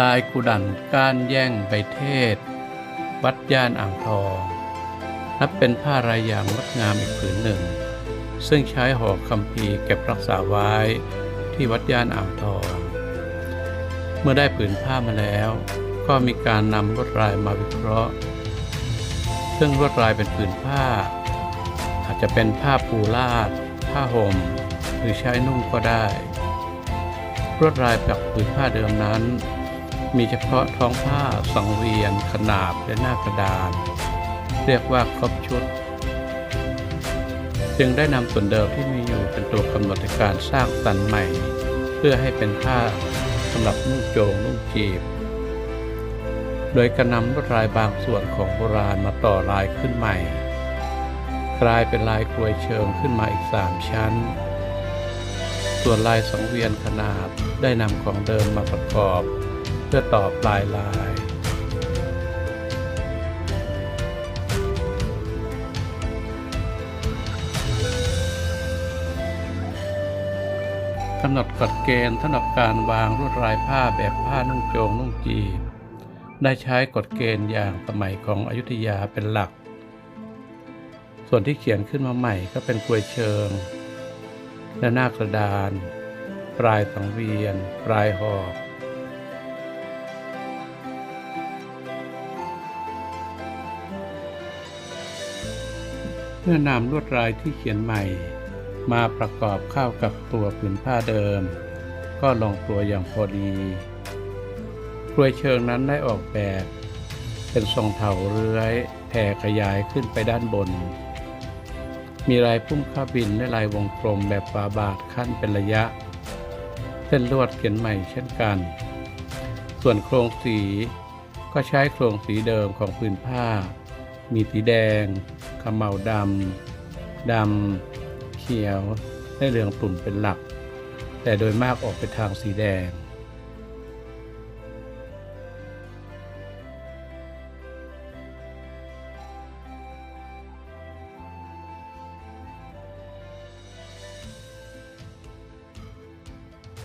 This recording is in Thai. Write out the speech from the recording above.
ลายกุดันก้านแย่งใบเทศ วัดย่านอ่างทอง นับเป็นผ้ารายอย่างงดงามอีกผืนหนึ่ง ซึ่งใช้ห่อคำพีเก็บรักษาไว้ที่วัดย่านอ่างทอง เมื่อได้ผืนผ้ามาแล้ว ก็มีการนำลวดลายมาวิเคราะห์ ซึ่งลวดลายเป็นผืนผ้า อาจจะเป็นผ้าปูลาด ผ้าห่ม หรือใช้นุ่งก็ได้ลวดลายจากผืนผ้าเดิมนั้น มีเฉพาะท้องผ้าสังเวียน ขนาบและหน้ากระดาน เรียกว่าครบชุด จึงได้นำส่วนเดิมที่มีอยู่เป็นตัวกำหนดในการสร้างสรรค์ใหม่ เพื่อให้เป็นผ้าสำหรับนุ่งโจงนุ่งจีบ โดยการนำลวดลายบางส่วนของโบราณมาต่อลายขึ้นใหม่ กลายเป็นลายกลวยเชิงขึ้นมาอีกสามชั้น ส่วนลายสังเวียนขนาดได้นำของเดิมมาประกอบ เพื่อต่อปลายลายกำหนดกฎเกณฑ์สำหรับการวางลวดลายผ้าแบบผ้านุ่งโจงนุ่งจีบ ได้ใช้กฎเกณฑ์อย่างสมัยของอยุธยาเป็นหลัก ส่วนที่เขียนขึ้นมาใหม่ก็เป็นกลวยเชิง และหน้ากระดาน ปลายสังเวียน ปลายหอก เมื่อนำลวดลายที่เขียนใหม่ มาประกอบเข้ากับตัวผืนผ้าเดิม ก็ลงตัวอย่างพอดีกลวยเชิงนั้นได้ออกแบบ เป็นทรงเถาเรื้อยแผ่ขยายขึ้นไปด้านบน มีลายพุ่มข้าบินและลายวงกลมแบบฝาบาทขั้นเป็นระยะ เส้นลวดเขียนใหม่เช่นกัน ส่วนโครงสีก็ใช้โครงสีเดิมของพื้นผ้า มีสีแดง เหลาดำดำเขียวและเหลืองตุ่นเป็นหลัก แต่โดยมากออกไปทางสีแดง